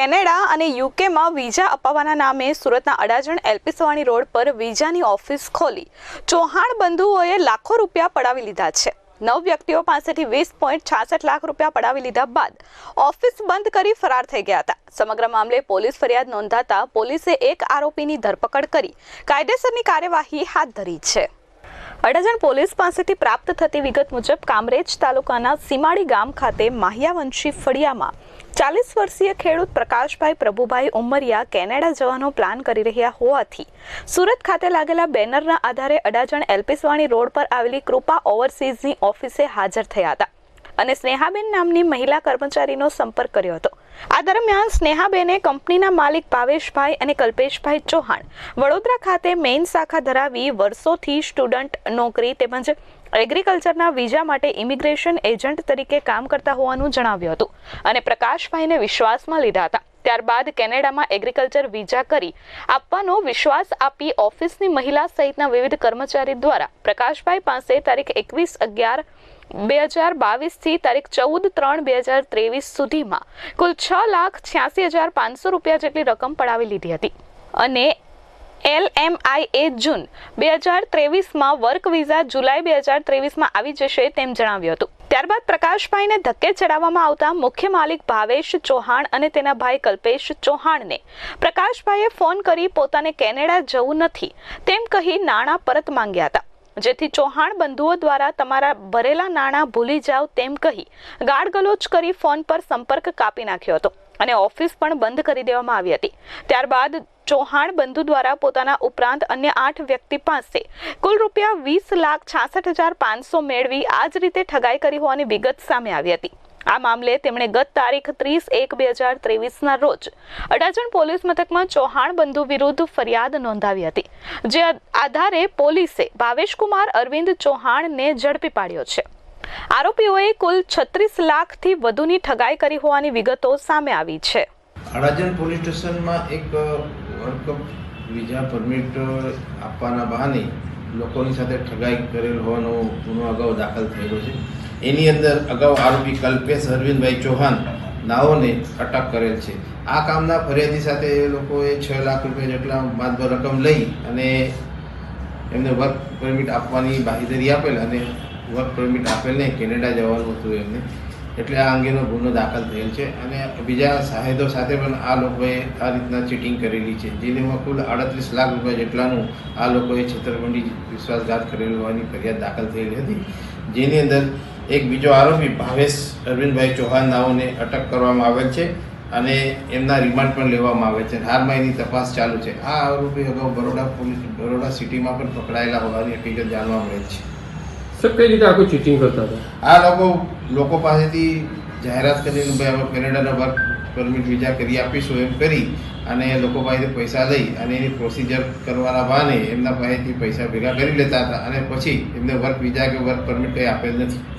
Canada અને યુકેમાં visa અપાવવાના નામે સુરતના અડાજણ એલપી સવાણી રોડ પર વિઝાની ઓફિસ ખોલી. ચૌહાણ બંધુઓએ લાખો રૂપિયા પડાવી લીધા છે. નવ વ્યક્તિઓ પાસેથી વીસ પોઈન્ટ છાસઠ લાખ રૂપિયા પડાવી લીધા બાદ ઓફિસ બંધ કરી ફરાર થઈ ગયા હતા. સમગ્ર મામલે પોલીસ ફરિયાદ નોંધાતા પોલીસે એક આરોપીની ધરપકડ કરી. કાયદેસરની કાર્યવાહી હાથ ધરી છે. અડાજણ પોલીસ પાસેથી પ્રાપ્ત થતી વિગત મુજબ કામરેજ તાલુકાના સીમાડી ગામ ખાતે માહિયાવંશી ફળિયામાં ચાલીસ વર્ષીય ખેડૂત પ્રકાશભાઈ પ્રભુભાઈ ઉમરિયા કેનેડા જવાનો પ્લાન કરી રહ્યા હોવાથી સુરત ખાતે લાગેલા બેનરના આધારે અડાજણ એલપીસવાણી રોડ પર આવેલી કૃપા ઓવરસીઝની ઓફિસે હાજર થયા હતા અને સ્નેહાબેન નામની મહિલા કર્મચારીનો સંપર્ક કર્યો હતો. આ દરમિયાન સ્નેહાબેને કંપનીના માલિક ભાવેશભાઈ અને કલ્પેશભાઈ ચૌહાણ વડોદરા ખાતે મેઇન શાખા ધરાવી વર્ષોથી સ્ટુડન્ટ નોકરી તેમજ એગ્રીકલ્ચરના વિઝા માટે ઇમિગ્રેશન એજન્ટ તરીકે કામ કરતા હોવાનું જણાવ્યું હતું અને પ્રકાશભાઈને વિશ્વાસમાં લીધા હતા. ત્યારબાદ કેનેડામાં એગ્રીકલ્ચર વિઝા કરી આપવાનો વિશ્વાસ આપી ઓફિસની મહિલા સહિતના વિવિધ કર્મચારી દ્વારા પ્રકાશભાઈ પાસે તારીખ એકવીસ અગિયાર બે હજાર બાવીસથી તારીખ ચૌદ ત્રણ બે હજાર ત્રેવીસ સુધીમાં કુલ છ લાખ છ્યાસી હજાર પાંચસો રૂપિયા જેટલી રકમ પડાવી લીધી હતી. અને એલ એમ આઈ એ જૂન બે હજાર ત્રેવીસમાં વર્ક વિઝા જુલાઈ બે હજાર ત્રેવીસમાં આવી જશે તેમ જણાવ્યું હતું. ત્યારબાદ પ્રકાશભાઈને ધક્કે ચડાવવામાં આવતા મુખ્ય માલિક ભાવેશ ચૌહાણ અને તેના ભાઈ કલ્પેશ ચૌહાણને પ્રકાશભાઈએ ફોન કરી પોતાને કેનેડા જવું નથી તેમ કહી નાણાં પરત માંગ્યા હતા. જેથી ચૌહાણ બંધુઓ દ્વારા તમારા ભરેલા નાણાં ભૂલી જાઓ તેમ કહી ગાળગલોચ કરી ફોન પર સંપર્ક કાપી નાખ્યો હતો અને ઓફિસ પણ બંધ કરી દેવામાં આવી હતી. ત્યારબાદ ચૌહાણ બંધુ દ્વારા પોતાના ઉપરાંત અન્ય આઠ વ્યક્તિ પાસે કુલ રૂપિયા વીસ લાખ છાસઠ હજાર પાંચસો મેળવી આ જ રીતે ઠગાઈ કરી હોવાની વિગત સામે આવી હતી. આ મામલે તેમણે ગત તારીખ ત્રીસ એક બે હજાર ત્રેવીસના રોજ અડાજણ પોલીસ મથકમાં ચૌહાણ બંધુ વિરુદ્ધ ફરિયાદ નોંધાવી હતી, જે આધારે પોલીસે ભાવેશકુમાર અરવિંદ ચૌહાણને ઝડપી પાડ્યો છે. આરોપીઓએ કુલ છત્રીસ લાખથી વધુની ઠગાઈ કરી હોવાની વિગતો સામે આવી છે. અડાજણ પોલીસ સ્ટેશનમાં એક વર્ક વિઝા પરમિટ આપવાના બહાને લોકોની સાથે ઠગાઈ કરેલ હોવાનો ગુનો અગાઉ દાખલ થયેલો છે. એની અંદર અગાઉ આરોપી કલ્પેશ અરવિંદભાઈ ચૌહાણ નાઓને અટક કરેલ છે. આ કામના ફરિયાદી સાથે એ લોકોએ છ લાખ રૂપિયા જેટલા માતબર રકમ લઈ અને એમને વર્ક પરમિટ આપવાની બાંહેધરી આપેલ અને વર્ક પરમિટ આપેલ નહીં કેનેડા જવાનું હતું એમને. એટલે આ અંગેનો ગુનો દાખલ થયેલ છે અને બીજા સાહેદો સાથે પણ આ લોકોએ આ રીતના ચીટિંગ કરેલી છે જેમાં કુલ આડત્રીસ લાખ રૂપિયા જેટલાનું આ લોકોએ છેતરપિંડી, વિશ્વાસઘાત કરેલ હોવાની ફરિયાદ દાખલ થયેલી હતી. જેની અંદર એક બીજો આરોપી ભાવેશ અરવિંદભાઈ ચૌહાણ નાઓને અટક કરવામાં આવેલ છે અને એમના રિમાન્ડ પણ લેવામાં આવે છે હાલમાં એની તપાસ ચાલુ છે. આ આરોપી અગાઉ બરોડા પોલીસ બરોડા સિટીમાં પણ પકડાયેલા હોવાની હકીકત જાણવા મળે છે. સર કઈ રીતે આખું ચીટિંગ કરતા હતા? આ લોકો લોકો પાસેથી જાહેરાત કરીને ભાઈ અમે કેનેડાના વર્ક પરમિટ વિઝા કરી આપીશું એમ કરી અને લોકો પાસેથી પૈસા લઈ અને એની પ્રોસિજર કરવાના બહાને એમના પાસેથી પૈસા ભેગા કરી લેતા હતા અને પછી એમને વર્ક વિઝા કે વર્ક પરમિટ કંઈ આપેલ નથી.